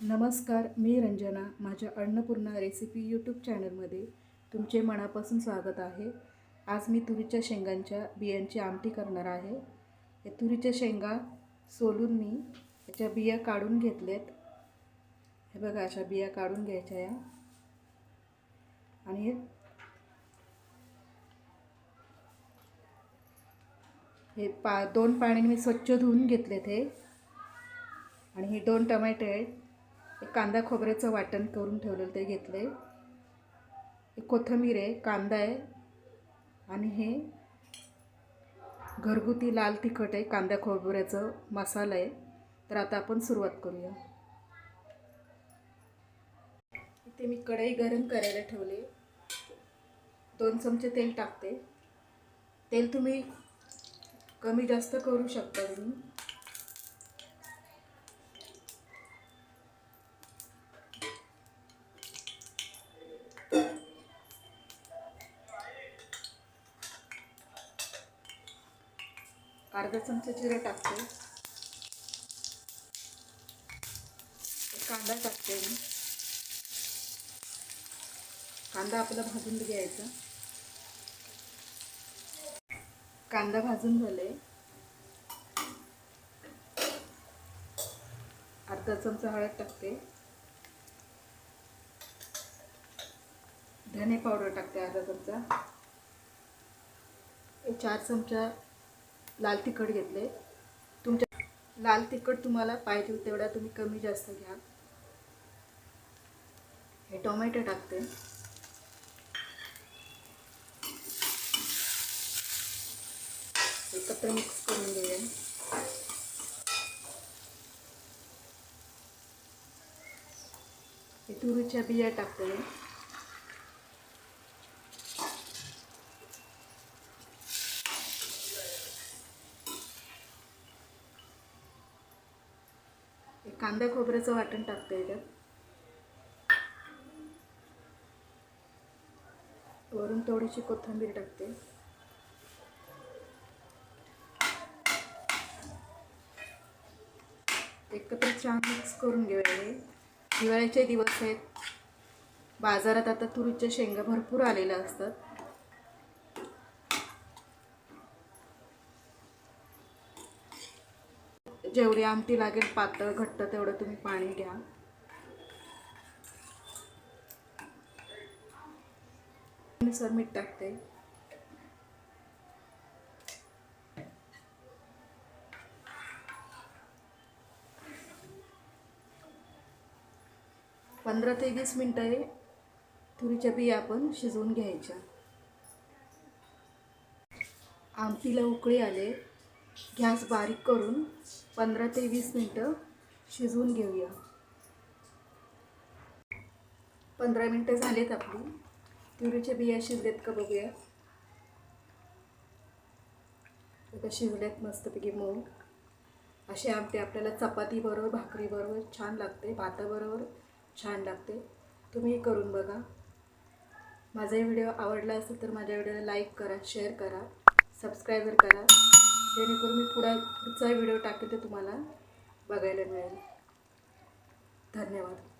नमस्कार मी रंजना माझ्या Annapurna recipe YouTube चॅनलमध्ये तुमचे मनापासून स्वागत आहे. आज मी तुरीच्या शेंगांच्या बियांची आमटी करणार आहे. हे तुरीच्या शेंगा सोलून मी याच्या बिया काढून घेतल्यात. हे बघा अशा बिया काढून घ्यायच्या या. आणि हे पा दोन पाण्याने मी स्वच्छ धुवून घेतलेत हे. आणि हे दोन टमाटे आहेत. एक कांदा खोबऱ्याचं वाटण करून ठेवलेलं ते घेतलं आहे एक कोथिंबीर आहे कांदा आहे आणि हे घरगुती लाल तिखट आहे कांदा खोबऱ्याचं मसाला आहे. तर आता आपण सुरुवात करूया. इथे मी कढई गरम करायला ठेवले. दोन चमचे तेल टाकते. तेल तुम्ही कमी जास्त करू शकता तुम्ही अर्धा चमचा जिरं टाकते. कांदा टाकते मी. कांदा आपला भाजून घ्यायचा. कांदा भाजून झाले. अर्धा चमचा हळद टाकते. धने पावडर टाकते अर्धा चमचा. चार चमचा लाल तिखट घेतले. तुमच्या लाल तिखट तुम्हाला पाहिजे तेवढा तुम्ही कमी जास्त घ्या. हे टोमॅटो टाकते. एकत्र मिक्स करून घेऊया. हे तुरीच्या बिया टाकते कांदा खोबऱ्याचं वाटण टाकते याच्यात. वरून थोडीशी कोथिंबीर टाकते. एकत्र छान मिक्स करून घेऊया हे. हिवाळ्याचे दिवस आहेत. बाजारात आता तुरीच्या शेंगा भरपूर आलेल्या असतात. जेवढी आमटी लागेल पातळ घट्ट तेवढं तुम्ही पाणी घ्या. नुसार मीठ टाकते. पंधरा ते वीस मिनटं आहे तुरीच्या बिया आपण शिजवून घ्यायच्या. आमटीला उकळी आले. गॅस बारीक करून पंधरा ते वीस मिनटं शिजवून घेऊया. पंधरा मिनटं झालेत आपली. तुरीच्या बिया शिजलेत का बघूया. आता शिजल्यात मस्तपैकी मऊ. असे आमटे आपल्याला चपातीबरोबर भाकरीबरोबर छान लागते. भाताबरोबर छान लागते. तुम्ही करून बघा. माझा व्हिडिओ आवडला असेल तर माझ्या व्हिडिओला लाईक करा शेअर करा सबस्क्रायबर करा. जेणेकरून मी पुढा पुढचा व्हिडिओ टाकेल ते तुम्हाला बघायला मिळेल. धन्यवाद.